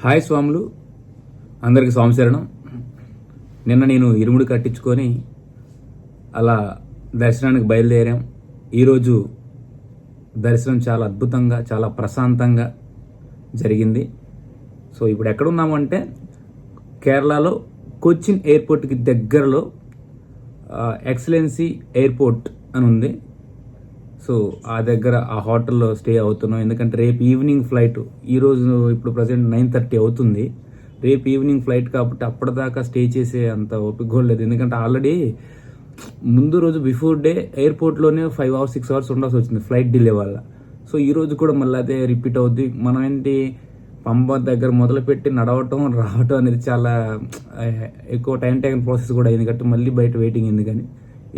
Hi స్వాములు. అందరికి స్వామిశరణం నిన్న నేను ఇరుముడు కట్టించుకొని అలా దర్శనానికి బయలుదేరాం. ఈరోజు దర్శనం చాలా అద్భుతంగా చాలా ప్రశాంతంగా జరిగింది. సో ఇప్పుడు ఎక్కడున్నామంటే కేరళలో కొచ్చిన్ ఎయిర్పోర్ట్కి దగ్గరలో ఎక్సలెన్సీ ఎయిర్పోర్ట్ అని ఉంది. సో ఆ దగ్గర ఆ హోటల్లో స్టే అవుతున్నాం. ఎందుకంటే రేపు ఈవినింగ్ ఫ్లైట్ ఈరోజు ఇప్పుడు ప్రజెంట్ నైన్ థర్టీ అవుతుంది. రేపు ఈవినింగ్ ఫ్లైట్ కాబట్టి అప్పటిదాకా స్టే చేసే అంత ఓపిక లేదు. ఎందుకంటే ఆల్రెడీ ముందు రోజు బిఫోర్ డే ఎయిర్పోర్ట్లోనే ఫైవ్ అవర్స్ సిక్స్ అవర్స్ ఉండాల్సి వచ్చింది ఫ్లైట్ డిలే వల్ల. సో ఈ రోజు కూడా మళ్ళీ అదే రిపీట్ అవుద్ది. మనం ఏంటి పంప దగ్గర మొదలుపెట్టి నడవటం రావటం అనేది చాలా ఎక్కువ టైం టేకన్ ప్రాసెస్ కూడా అయింది కాబట్టి మళ్ళీ బయట వెయిటింగ్ ఎందుకని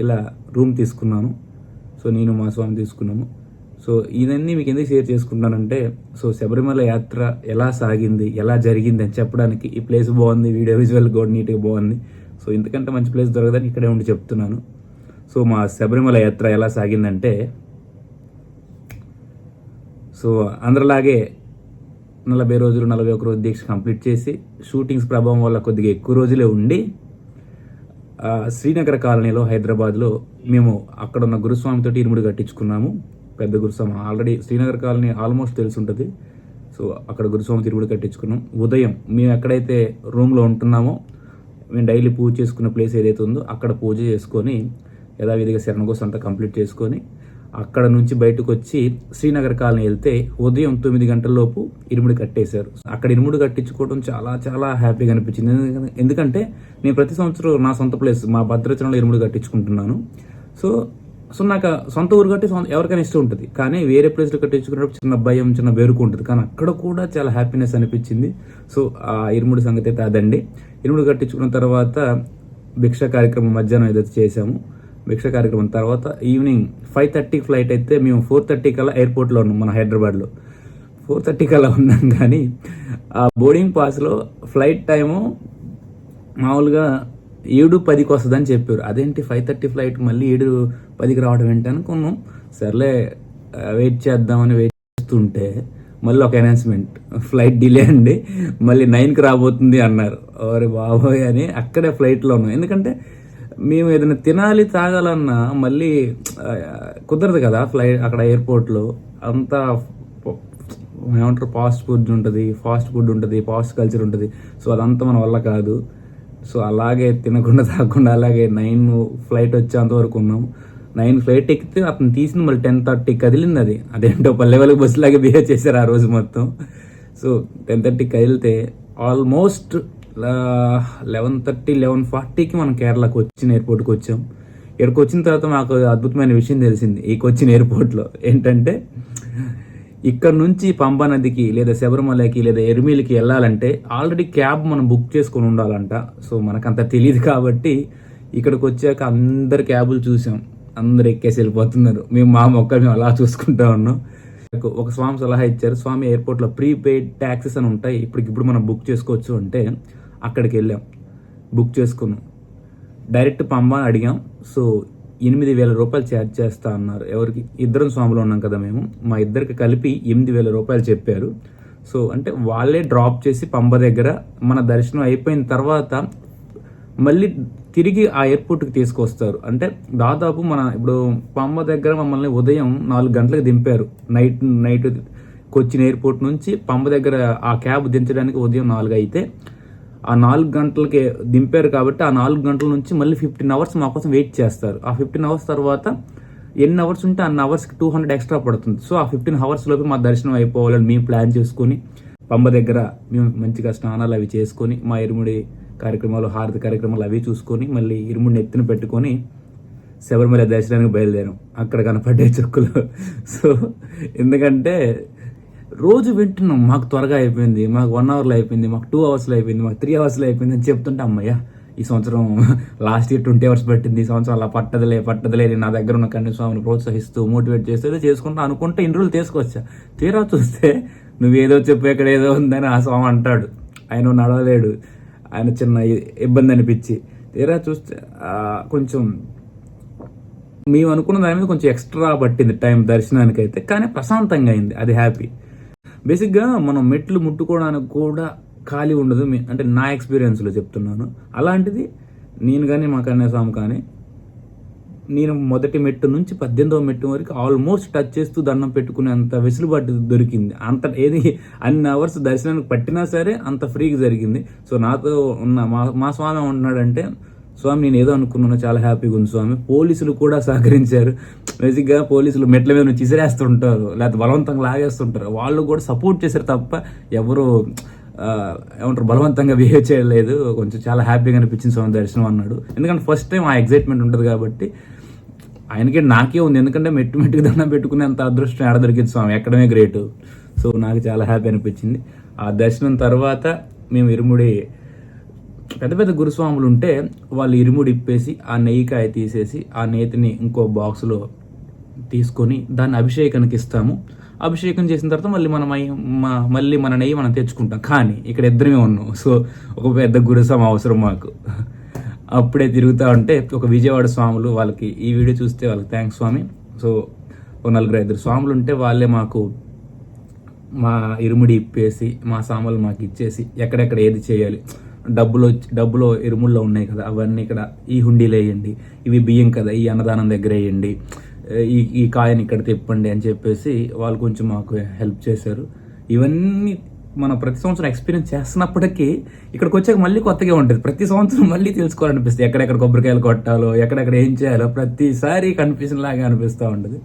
ఇలా రూమ్ తీసుకున్నాను. సో నేను మా స్వామి తీసుకున్నాము. సో ఇదన్నీ మీకు ఎందుకు షేర్ చేసుకుంటున్నానంటే సో శబరిమల యాత్ర ఎలా సాగింది ఎలా జరిగింది అని చెప్పడానికి ఈ ప్లేస్ బాగుంది వీడియో విజువల్ కూడా నీట్గా బాగుంది. సో ఇంతకంటే మంచి ప్లేస్ దొరకదని ఇక్కడే ఉండి చెప్తున్నాను. సో మా శబరిమల యాత్ర ఎలా సాగిందంటే సో అందరిలాగే నలభై రోజులు నలభై ఒక రోజు దీక్ష కంప్లీట్ చేసి షూటింగ్స్ ప్రభావం వల్ల కొద్దిగా ఎక్కువ రోజులే ఉండి శ్రీనగర్ కాలనీలో హైదరాబాద్లో మేము అక్కడ ఉన్న గురుస్వామితో ఇరుముడు కట్టించుకున్నాము. పెద్ద గురుస్వామి ఆల్రెడీ శ్రీనగర్ కాలనీ ఆల్మోస్ట్ తెలిసి ఉంటుంది సో అక్కడ గురుస్వామి తిరుముడు కట్టించుకున్నాం. ఉదయం మేము ఎక్కడైతే రూమ్లో ఉంటున్నామో మేము డైలీ పూజ చేసుకున్న ప్లేస్ ఏదైతే ఉందో అక్కడ పూజ చేసుకొని యథావిధిగా శరణకోసం అంతా కంప్లీట్ చేసుకొని అక్కడ నుంచి బయటకు వచ్చి శ్రీనగర్ కాలనీ వెళ్తే ఉదయం తొమ్మిది గంటలలోపు ఇరుముడు కట్టేశారు. అక్కడ ఇరుముడు కట్టించుకోవడం చాలా చాలా హ్యాపీగా అనిపించింది. ఎందుకంటే- నేను ప్రతి సంవత్సరం నా సొంత ప్లేస్ మా భద్రాచలంలో ఇరుముడు కట్టించుకుంటున్నాను. సో సో నాకు సొంత ఊరు కట్టి సొంత ఎవరికైనా ఇష్టం ఉంటుంది. కానీ వేరే ప్లేస్లో కట్టించుకున్నప్పుడు చిన్న భయం చిన్న బేరుకు ఉంటుంది. కానీ అక్కడ కూడా చాలా హ్యాపీనెస్ అనిపించింది. సో ఆ ఇరుముడి సంగతి అయితే అదండి ఇరుముడు కట్టించుకున్న తర్వాత భిక్ష కార్యక్రమం మధ్యాహ్నం ఏదైతే చేశాము. భిక్ష కార్యక్రమం. తర్వాత ఈవినింగ్ ఫైవ్ థర్టీ ఫ్లైట్ అయితే మేము ఫోర్ థర్టీ కల్లా ఎయిర్పోర్ట్లో ఉన్నాం మన హైదరాబాద్లో. ఫోర్ థర్టీ కల్లా ఉన్నాం కానీ ఆ బోర్డింగ్ పాస్లో ఫ్లైట్ టైము మామూలుగా ఏడు పదికి వస్తుందని చెప్పారు. అదేంటి ఫైవ్ థర్టీ ఫ్లైట్ మళ్ళీ ఏడు పదికి రావడం ఏంటి అనుకున్నాం. సర్లే వెయిట్ చేద్దామని వెయిట్ చేస్తుంటే మళ్ళీ ఒక అనౌన్స్మెంట్ ఫ్లైట్ డిలే అండి మళ్ళీ నైన్కి రాబోతుంది అన్నారు. ఓరే బాబోయ్ అని అక్కడే ఫ్లైట్లో ఉన్నాం. ఎందుకంటే మేము ఏదైనా తినాలి తాగాలన్నా మళ్ళీ కుదరదు కదా ఫ్లైట్ అక్కడ ఎయిర్పోర్ట్లో అంతా ఏమంటారు ఫాస్ట్ ఫుడ్ ఉంటుంది ఫాస్ట్ ఫుడ్ ఉంటుంది ఫాస్ట్ కల్చర్ ఉంటుంది. సో అదంతా మన వల్ల కాదు. సో అలాగే తినకుండా తాగకుండా అలాగే నైన్ ఫ్లైట్ వచ్చేంత వరకు ఉన్నాం. నైన్ ఫ్లైట్ ఎక్కితే అతను తీసింది మళ్ళీ టెన్ థర్టీ కదిలింది అది. అదేంటో పల్లె బస్సులాగే బస్సు లాగా బిహేవ్ చేశారు ఆ రోజు మొత్తం. సో టెన్ థర్టీకి కదిలితే ఆల్మోస్ట్ లెవెన్ థర్టీ లెవెన్ ఫార్టీకి మనం కేరళకు వచ్చిన ఎయిర్పోర్ట్కి వచ్చాం. ఇక్కడికి వచ్చిన తర్వాత మాకు అద్భుతమైన విషయం తెలిసింది ఈ కొచ్చిన్ ఎయిర్పోర్ట్లో ఏంటంటే ఇక్కడ నుంచి పంబా నదికి లేదా శబరిమలకి లేదా ఎరుమిలికి వెళ్ళాలంటే ఆల్రెడీ క్యాబ్ మనం బుక్ చేసుకొని ఉండాలంట. సో మనకంత తెలియదు కాబట్టి ఇక్కడికి వచ్చాక అందరు క్యాబులు చూసాం. అందరు ఎక్కేసి వెళ్ళిపోతున్నారు. మేము మా మొక్క మేము అలా చూసుకుంటా ఉన్నాం. ఒక- ఒక స్వామి సలహా ఇచ్చారు. స్వామి ఎయిర్పోర్ట్లో ప్రీపెయిడ్ ట్యాక్సెస్ అని ఉంటాయి. ఇప్పటికి ఇప్పుడు మనం బుక్ చేసుకోవచ్చు అంటే అక్కడికి వెళ్ళాం. బుక్ చేసుకున్నాం. డైరెక్ట్ పంబా అని అడిగాం. సో ఎనిమిది వేల రూపాయలు ఛార్జ్ చేస్తా అన్నారు. ఎవరికి? ఇద్దరం స్వాములు ఉన్నాం కదా మేము. మా ఇద్దరికి కలిపి ఎనిమిది వేల రూపాయలు చెప్పారు. సో అంటే వాళ్ళే డ్రాప్ చేసి పంబ దగ్గర మన దర్శనం అయిపోయిన తర్వాత మళ్ళీ తిరిగి ఆ ఎయిర్పోర్ట్కి తీసుకొస్తారు. అంటే దాదాపు మన ఇప్పుడు పంబ దగ్గర మమ్మల్ని ఉదయం నాలుగు గంటలకు దింపారు. నైట్ నైట్ కొచ్చిన్ ఎయిర్పోర్ట్ నుంచి పంబ దగ్గర ఆ క్యాబ్ దించడానికి ఉదయం నాలుగు అయితే ఆ నాలుగు గంటలకే దింపారు కాబట్టి ఆ నాలుగు గంటల నుంచి మళ్ళీ ఫిఫ్టీన్ అవర్స్ మా కోసం వెయిట్ చేస్తారు. ఆ ఫిఫ్టీన్ అవర్స్ తర్వాత ఎన్ని అవర్స్ ఉంటే అన్ని అవర్స్కి టూ హండ్రెడ్ ఎక్స్ట్రా పడుతుంది. సో ఆ ఫిఫ్టీన్ అవర్స్ లోపు మా దర్శనం అయిపోవాలని మేము ప్లాన్ చేసుకొని పంబ దగ్గర మేము మంచిగా స్నానాలు అవి చేసుకొని మా ఇరుముడి కార్యక్రమాలు హారతి కార్యక్రమాలు అవి చూసుకొని మళ్ళీ ఇరుముడిని ఎత్తున పెట్టుకొని శబరిమల దర్శనానికి బయలుదేరాం. అక్కడ కనపడ్డే చుక్కులు. సో ఎందుకంటే రోజు వింటున్నాం మాకు త్వరగా అయిపోయింది మాకు వన్ అవర్లో అయిపోయింది మాకు టూ అవర్స్లో అయిపోయింది మాకు త్రీ అవర్స్లో అయిపోయింది అని చెప్తుంటే అమ్మయ్య ఈ సంవత్సరం లాస్ట్ ఇయర్ ట్వంటీ అవర్స్ పట్టింది ఈ సంవత్సరం అలా పట్టదులే పట్టదులే నేను నా దగ్గర ఉన్న కన్ను స్వామిని ప్రోత్సహిస్తూ మోటివేట్ చేస్తూ ఏదో చేసుకుంటూ అనుకుంటే ఇన్ని రోజులు తీసుకొచ్చా. తీరా చూస్తే నువ్వేదో చెప్పు ఎక్కడ ఏదో ఉందని ఆ స్వామి అంటాడు. ఆయన నడవలేడు. ఆయన చిన్న ఇబ్బంది అనిపించి. తీరా చూస్తే కొంచెం మేము అనుకున్న దాని మీద కొంచెం ఎక్స్ట్రా పట్టింది టైం దర్శనానికి అయితే కానీ ప్రశాంతంగా అయింది. అది హ్యాపీ బేసిక్గా మనం మెట్లు ముట్టుకోవడానికి కూడా ఖాళీ ఉండదు. మీ- అంటే నా ఎక్స్పీరియన్స్లో చెప్తున్నాను. అలాంటిది నేను కానీ మా కన్యాస్వామి కానీ నేను మొదటి మెట్టు నుంచి పద్దెనిమిదవ మెట్టు వరకు ఆల్మోస్ట్ టచ్ చేస్తూ దండం పెట్టుకునేంత వెసులుబాటు దొరికింది. అంత ఏది అన్ని అవర్స్ దర్శనానికి పట్టినా సరే అంత ఫ్రీగా జరిగింది. సో నాతో ఉన్న మా మా స్వామి ఉన్నాడంటే స్వామి నేను ఏదో అనుకున్నాను చాలా హ్యాపీగా ఉంది స్వామి. పోలీసులు కూడా సహకరించారు. బేసిక్గా పోలీసులు మెట్ల మీద నుంచి ఇసిరేస్తుంటారు. లేకపోతే బలవంతంగా లాగేస్తుంటారు. వాళ్ళు కూడా సపోర్ట్ చేశారు తప్ప ఎవరు ఏమంటారు బలవంతంగా బిహేవ్ చేయలేదు. కొంచెం చాలా హ్యాపీగా అనిపించింది స్వామి దర్శనం అన్నాడు. ఎందుకంటే ఫస్ట్ టైం ఆ ఎగ్జైట్మెంట్ ఉంటుంది కాబట్టి ఆయనకి నాకే ఉంది. ఎందుకంటే మెట్టు మెట్టుకు దండం పెట్టుకునే అంత అదృష్టం ఎడ దొరికింది స్వామి? ఎక్కడమే గ్రేట్ సో నాకు చాలా హ్యాపీ అనిపించింది. ఆ దర్శనం తర్వాత మేము ఇరుముడి పెద్ద పెద్ద గురుస్వాములు ఉంటే వాళ్ళు ఇరుముడి ఇప్పేసి ఆ నెయ్యికాయ తీసేసి ఆ నేతిని ఇంకో బాక్స్లో తీసుకొని దాన్ని అభిషేకానికి ఇస్తాము. అభిషేకం చేసిన తర్వాత మళ్ళీ మనం అయి- మళ్ళీ మన నెయ్యి మనం తెచ్చుకుంటాం. కానీ ఇక్కడ ఇద్దరమే ఉన్నాం. సో ఒక పెద్ద గురుస్వామి అవసరం మాకు. అప్పుడే తిరుగుతూ ఉంటే ఒక విజయవాడ స్వాములు వాళ్ళకి ఈ వీడియో చూస్తే వాళ్ళకి థ్యాంక్స్ స్వామి. సో ఒక నలుగురు ఐదుగురు స్వాములు ఉంటే వాళ్ళే మాకు మా ఇరుముడి ఇప్పేసి మా సామాన్లు మాకు ఇచ్చేసి ఎక్కడెక్కడ ఏది చేయాలి. డబ్బులు వచ్చి- డబ్బులో ఇరుముల్లో ఉన్నాయి కదా అవన్నీ ఇక్కడ ఈ హుండీలు వేయండి. ఇవి బియ్యం కదా ఈ అన్నదానం దగ్గర వేయండి. ఈ ఈ కాయని ఇక్కడ తిప్పండి అని చెప్పేసి వాళ్ళు కొంచెం మాకు హెల్ప్ చేశారు. ఇవన్నీ మనం ప్రతి సంవత్సరం ఎక్స్పీరియన్స్ చేస్తున్నప్పటికీ ఇక్కడికి వచ్చాక మళ్ళీ కొత్తగా ఉంటుంది. ప్రతి సంవత్సరం మళ్ళీ తెలుసుకోవాలనిపిస్తుంది. ఎక్కడెక్కడ కొబ్బరికాయలు కొట్టాలో ఎక్కడెక్కడ ఏం చేయాలో ప్రతిసారి కన్ఫ్యూజన్ లాగా అనిపిస్తూ ఉంటుంది.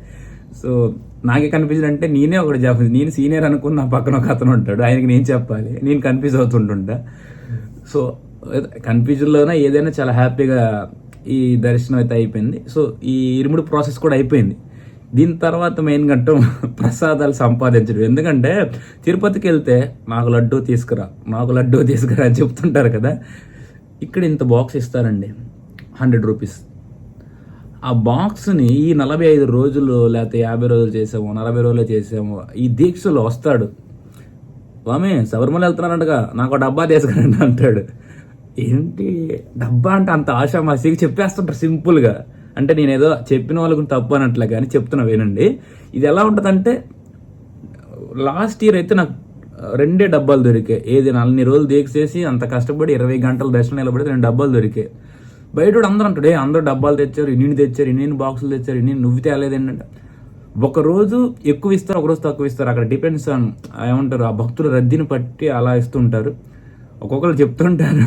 సో నాకే కన్ఫ్యూజన్ అంటే నేనే ఒకటి చెప్పాలి నేను సీనియర్ అనుకుని నా పక్కన ఒక అతను ఉంటాడు. ఆయనకి నేను చెప్పాలి. నేను కన్ఫ్యూజ్ అవుతుంటుంటా. సో కన్ఫ్యూజన్లోనే ఏదైనా చాలా హ్యాపీగా ఈ దర్శనం అయితే అయిపోయింది. సో ఈ ఇరుముడు ప్రాసెస్ కూడా అయిపోయింది. దీని తర్వాత మెయిన్ గంట ప్రసాదాలు సంపాదించడం. ఎందుకంటే తిరుపతికి వెళ్తే నాకు లడ్డు తీసుకురా నాకు లడ్డు తీసుకురా అని చెప్తుంటారు కదా. ఇక్కడ ఇంత బాక్స్ ఇస్తారండి. హండ్రెడ్ రూపీస్ ఆ బాక్స్ని ఈ నలభై ఐదు రోజులు లేకపోతే యాభై రోజులు చేసాము నలభై రోజులు చేసాము ఈ దీక్షలో వస్తాడు. వామే శబరిమల వెళ్తున్నారంటగా నాకు ఒక డబ్బా తీసుకురండి అంటాడు. ఏంటి? డబ్బా అంటే అంత ఆశామాసిగా చెప్పేస్తుంటారు సింపుల్గా. అంటే నేను ఏదో చెప్పిన వాళ్ళకు తప్పు అనట్లే కానీ చెప్తున్నా వినండి. ఇది ఎలా ఉంటుందంటే లాస్ట్ ఇయర్ అయితే నాకు రెండే డబ్బాలు దొరికాయి. ఏది నలభై రోజులు దీక్షేసి అంత కష్టపడి ఇరవై గంటల దర్శనం నిలబడితే రెండు డబ్బాలు దొరికాయి. బయట అందరూ అంటాడు అందరూ డబ్బాలు తెచ్చారు ఇన్ని తెచ్చారు ఇన్ని బాక్సులు తెచ్చారు ఇన్ని నువ్వు తేలేదు ఏంటంటే ఒకరోజు ఎక్కువ ఇస్తారు ఒక రోజు తక్కువ ఇస్తారు. అక్కడ డిపెండ్స్ ఆన్ ఏమంటారు ఆ భక్తుల రద్దీని పట్టి అలా ఇస్తుంటారు. ఒక్కొక్కరు చెప్తుంటారు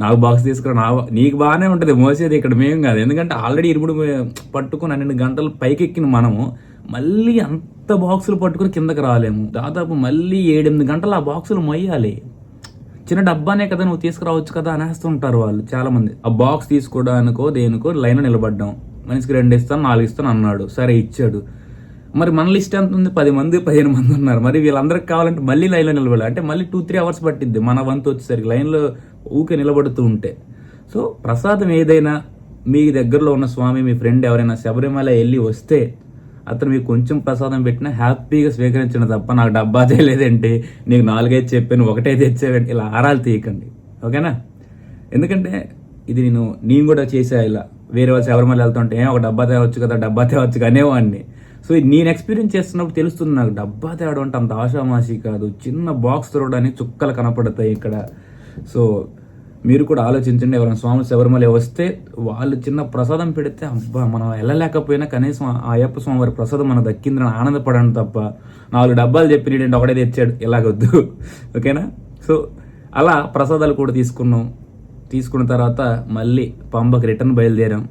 నాకు బాక్స్ తీసుకురా నా నీకు బాగానే ఉంటుంది మోసేది ఇక్కడ మేము కాదు. ఎందుకంటే ఆల్రెడీ ఇరుముడు పట్టుకుని పన్నెండు గంటలు పైకి ఎక్కిన మనము మళ్ళీ అంత బాక్సులు పట్టుకుని కిందకి రాలేము. దాదాపు మళ్ళీ ఏడెనిమిది గంటలు ఆ బాక్సులు మొయ్యాలి. చిన్న డబ్బానే కదా నువ్వు తీసుకురావచ్చు కదా అనేస్తుంటారు వాళ్ళు చాలా మంది ఆ బాక్స్ తీసుకోవడానికో దేనికో లైన్ నిలబడ్డాం. మనిషికి రెండు ఇస్తాను నాలుగు ఇస్తాను అన్నాడు. సరే ఇచ్చాడు. మరి మన లిస్ట్ ఎంత ఉంది? పది మంది పదిహేను మంది ఉన్నారు. మరి వీళ్ళందరికి కావాలంటే మళ్ళీ లైన్లో నిలబడాలి. అంటే మళ్ళీ టూ త్రీ అవర్స్ పట్టిద్ది. మన వంతు వచ్చేసరికి లైన్లో ఊకే నిలబడుతూ ఉంటే. సో ప్రసాదం ఏదైనా మీ దగ్గరలో ఉన్న స్వామి మీ ఫ్రెండ్ ఎవరైనా శబరిమల వెళ్ళి వస్తే అతను మీకు కొంచెం ప్రసాదం పెట్టినా హ్యాపీగా స్వీకరించండి తప్ప నాకు డబ్బా చేయలేదంటే నీకు నాలుగైదు చెప్పాను ఒకటే తెచ్చావంటే ఇలా ఆరాలు తీయకండి. ఓకేనా? ఎందుకంటే ఇది నేను నేను కూడా చేసా ఇలా. వేరే వాళ్ళు శబరిమల వెళ్తుంటే ఒక డబ్బా తేవచ్చు కదా డబ్బా తేవచ్చు అనేవాడిని. సో నేను ఎక్స్పీరియన్స్ చేస్తున్నప్పుడు తెలుస్తుంది నాకు. డబ్బా తేవడం అంటే అంత ఆషామాషి కాదు. చిన్న బాక్స్ తోడడానికి చుక్కలు కనపడతాయి ఇక్కడ. సో మీరు కూడా ఆలోచించండి ఎవరైనా స్వామి శబరిమల వస్తే వాళ్ళు చిన్న ప్రసాదం పెడితే అబ్బా మనం వెళ్ళలేకపోయినా కనీసం ఆ అయ్యప్ప స్వామి వారి ప్రసాదం మనకు దక్కిందని ఆనందపడండి తప్ప నాలుగు డబ్బాలు చెప్పి నేను ఒకటే తెచ్చాడు ఇలాగొద్దు. ఓకేనా? సో అలా ప్రసాదాలు కూడా తీసుకున్నాం. తీసుకున్న తర్వాత మళ్ళీ పంబకు రిటర్న్ బయలుదేరాం.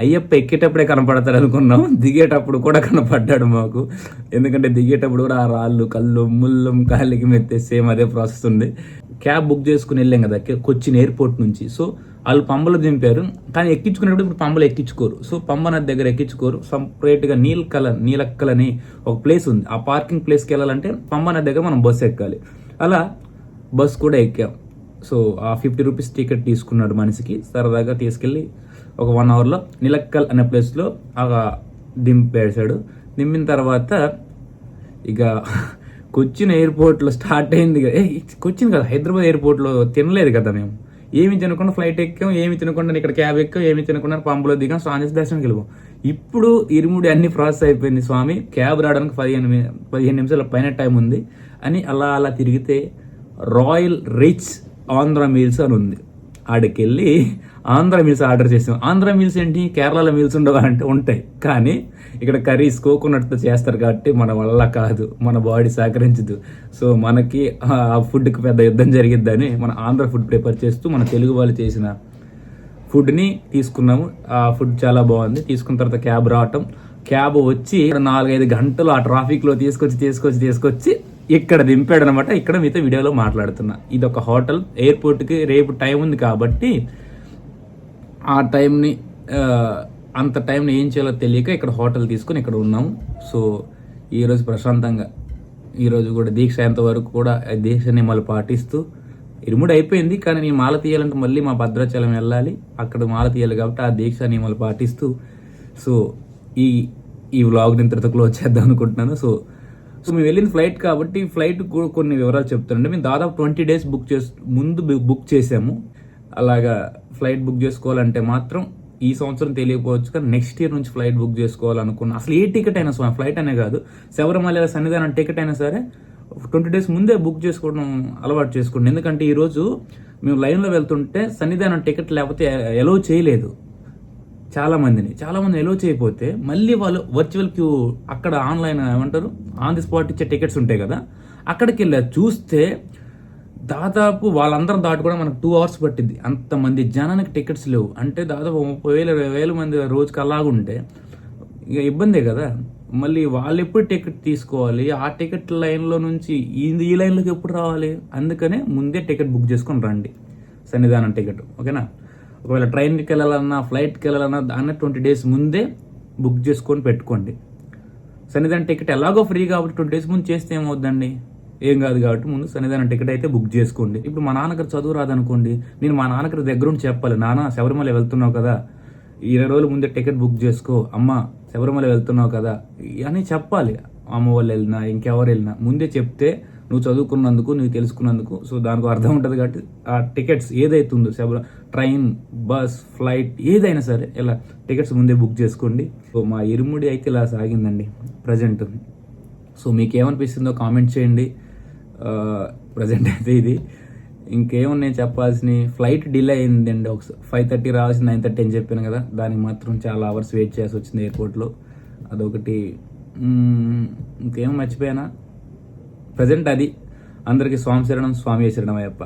అయ్యప్ప ఎక్కేటప్పుడే కనపడతాడు అనుకున్నాం. దిగేటప్పుడు కూడా కనపడ్డాడు మాకు. ఎందుకంటే దిగేటప్పుడు కూడా ఆ రాళ్ళు కళ్ళు ముళ్ళం కాళ్ళకి మెత్తే సేమ్ అదే ప్రాసెస్ ఉంది. క్యాబ్ బుక్ చేసుకుని వెళ్ళాం కదా కొచ్చిన్ ఎయిర్పోర్ట్ నుంచి. సో వాళ్ళు పంబలు దింపారు. కానీ ఎక్కించుకునేటప్పుడు ఇప్పుడు పంబలు ఎక్కించుకోరు. సో పంబ నది దగ్గర ఎక్కించుకోరు. సపరేట్గా నీల్ కలర్ నీలక్కల్ అని ఒక ప్లేస్ ఉంది. ఆ పార్కింగ్ ప్లేస్కి వెళ్ళాలంటే పంబ నది దగ్గర మనం బస్సు ఎక్కాలి. అలా బస్ కూడా ఎక్కాం. సో ఆ ఫిఫ్టీ రూపీస్ టికెట్ తీసుకున్నాడు మనిషికి. సరదాగా తీసుకెళ్ళి ఒక వన్ అవర్లో నిలక్కల్ అనే ప్లేస్లో ఆ దింపేశాడు. దింపిన తర్వాత ఇక కొచ్చిన్ ఎయిర్పోర్ట్లో స్టార్ట్ అయింది కదా. కొచ్చిన్ కదా హైదరాబాద్ ఎయిర్పోర్ట్లో తినలేదు కదా మేము. ఏమి తినకుండా ఫ్లైట్ ఎక్కాం ఏమి తినకుండా ఇక్కడ క్యాబ్ ఎక్కాం ఏమి తినకుండా పంపులో దిగాం స్వామి దర్శనంకి వెళ్ళిపోం. ఇప్పుడు ఇరుముడి అన్ని ప్రాసెస్ అయిపోయింది స్వామి. క్యాబ్ రావడానికి పదిహేను పదిహేను నిమిషాల పైన టైం ఉంది. అని అలా అలా తిరిగితే రాయల్ రిచ్ ఆంధ్ర మీల్స్ అని ఉంది. ఆడికి వెళ్ళి ఆంధ్ర మీల్స్ ఆర్డర్ చేసాం. ఆంధ్ర మీల్స్ ఏంటి? కేరళలో మీల్స్ ఉండవా అంటే ఉంటాయి. కానీ ఇక్కడ కర్రీస్ కోకోనట్తో చేస్తారు కాబట్టి మన వల్ల కాదు. మన బాడీ సహకరించదు. సో మనకి ఆ ఫుడ్కి పెద్ద యుద్ధం జరిగిద్దని మన ఆంధ్ర ఫుడ్ ప్రిపేర్ చేస్తూ మన తెలుగు వాళ్ళు చేసిన ఫుడ్ని తీసుకున్నాము. ఆ ఫుడ్ చాలా బాగుంది. తీసుకున్న తర్వాత క్యాబ్ రావటం. క్యాబ్ వచ్చి నాలుగైదు గంటలు ఆ ట్రాఫిక్లో తీసుకొచ్చి తీసుకొచ్చి తీసుకొచ్చి ఇక్కడ దింపాడు అనమాట ఇక్కడ మీతో వీడియోలో మాట్లాడుతున్నా. ఇది ఒక హోటల్. ఎయిర్పోర్ట్కి రేపు టైం ఉంది కాబట్టి ఆ టైంని అంత టైంని ఏం చేయాలో తెలియక ఇక్కడ హోటల్ తీసుకొని ఇక్కడ ఉన్నాము సో ఈరోజు ప్రశాంతంగా ఈరోజు కూడా దీక్ష అయ్యేంత వరకు కూడా దీక్ష నియమాలు పాటిస్తూ ఇరుముడు అయిపోయింది. కానీ నేను మాల తీయాలంటే మళ్ళీ మా భద్రాచలం వెళ్ళాలి. అక్కడ మాల తీయాలి కాబట్టి ఆ దీక్ష నియమాలు పాటిస్తూ సో ఈ ఈ వ్లాగ్ ఇంతటితో క్లోజ్ చేద్దాం అనుకుంటున్నాను. సో సో మేము వెళ్ళిన ఫ్లైట్ కాబట్టి ఫ్లైట్ కూడా కొన్ని వివరాలు చెప్తానండి మేము దాదాపు ట్వంటీ డేస్ బుక్ చేసి ముందు బుక్ చేసాము. అలాగా ఫ్లైట్ బుక్ చేసుకోవాలంటే మాత్రం ఈ సంవత్సరం తెలియకపోవచ్చు కానీ నెక్స్ట్ ఇయర్ నుంచి ఫ్లైట్ బుక్ చేసుకోవాలనుకున్నా. అసలు ఏ టికెట్ అయినా సరే ఫ్లైట్ అనే కాదు. శబరిమల సన్నిధానం టికెట్ అయినా సరే ట్వంటీ డేస్ ముందే బుక్ చేసుకోవడం అలవాటు చేసుకోండి. ఎందుకంటే ఈరోజు మేము లైన్లో వెళ్తుంటే సన్నిధానం టికెట్ లేకపోతే ఎలో చేయలేదు. చాలామందిని చాలామంది ఎలో చేయకపోతే మళ్ళీ వాళ్ళు వర్చువల్ క్యూ అక్కడ ఆన్లైన్ ఏమంటారు? ఆన్ ది స్పాట్ ఇచ్చే టికెట్స్ ఉంటాయి కదా. అక్కడికి వెళ్ళా చూస్తే దాదాపు వాళ్ళందరం దాటుకోవడం కూడా మనకు టూ అవర్స్ పట్టింది. అంతమంది జనానికి టికెట్స్ లేవు. అంటే దాదాపు ముప్పై వేల ఇరవై వేల మంది రోజుకి అలాగుంటే ఇక ఇబ్బందే కదా. మళ్ళీ వాళ్ళు ఎప్పుడు టికెట్ తీసుకోవాలి? ఆ టికెట్ లైన్లో నుంచి ఈ ఈ లైన్లోకి ఎప్పుడు రావాలి? అందుకనే ముందే టికెట్ బుక్ చేసుకొని రండి. సన్నిధానం టికెట్ ఓకేనా? ఒకవేళ ట్రైన్కి వెళ్ళాలన్నా ఫ్లైట్కి వెళ్ళాలన్నా దాన్ని ట్వంటీ డేస్ ముందే బుక్ చేసుకొని పెట్టుకోండి. సన్నిధానం టికెట్ ఎలాగో ఫ్రీ కాబట్టి ట్వంటీ డేస్ ముందు చేస్తే ఏమవుద్దండి? ఏం కాదు కాబట్టి ముందు సన్నిధానం టికెట్ అయితే బుక్ చేసుకోండి. ఇప్పుడు మా నాన్నగారు చదువు రాదనుకోండి నేను మా నాన్నగారి దగ్గర ఉండి చెప్పాలి నాన్న శబరిమల వెళ్తున్నావు కదా ఇరవై రోజుల ముందే టికెట్ బుక్ చేసుకో అమ్మ శబరిమల వెళ్తున్నావు కదా అని చెప్పాలి. అమ్మ వాళ్ళు వెళ్ళినా ఇంకెవరు వెళ్ళినా ముందే చెప్తే నువ్వు చదువుకున్నందుకు నువ్వు తెలుసుకున్నందుకు. సో దానికి అర్థం ఉంటుంది కాబట్టి ఆ టికెట్స్ ఏదైతే ఉందో శబరి ట్రైన్ బస్ ఫ్లైట్ ఏదైనా సరే ఇలా టికెట్స్ ముందే బుక్ చేసుకోండి. సో మా ఇరుముడి అయితే ఇలా సాగిందండి ప్రజెంట్. సో మీకు ఏమనిపిస్తుందో కామెంట్ చేయండి. ప్రజెంట్ అయితే ఇది. ఇంకేమో నేను చెప్పాల్సిన ఫ్లైట్ డిలే అయిందండి ఒక ఫైవ్ థర్టీ రావాల్సిన నైన్ థర్టీ అని చెప్పాను కదా. దానికి మాత్రం చాలా అవర్స్ వెయిట్ చేయాల్సి వచ్చింది ఎయిర్పోర్ట్లో. అదొకటి. ఇంకేం మర్చిపోయానా? ప్రజెంట్ అది. అందరికీ స్వామి శరణం స్వామి శరణం అయ్యప్ప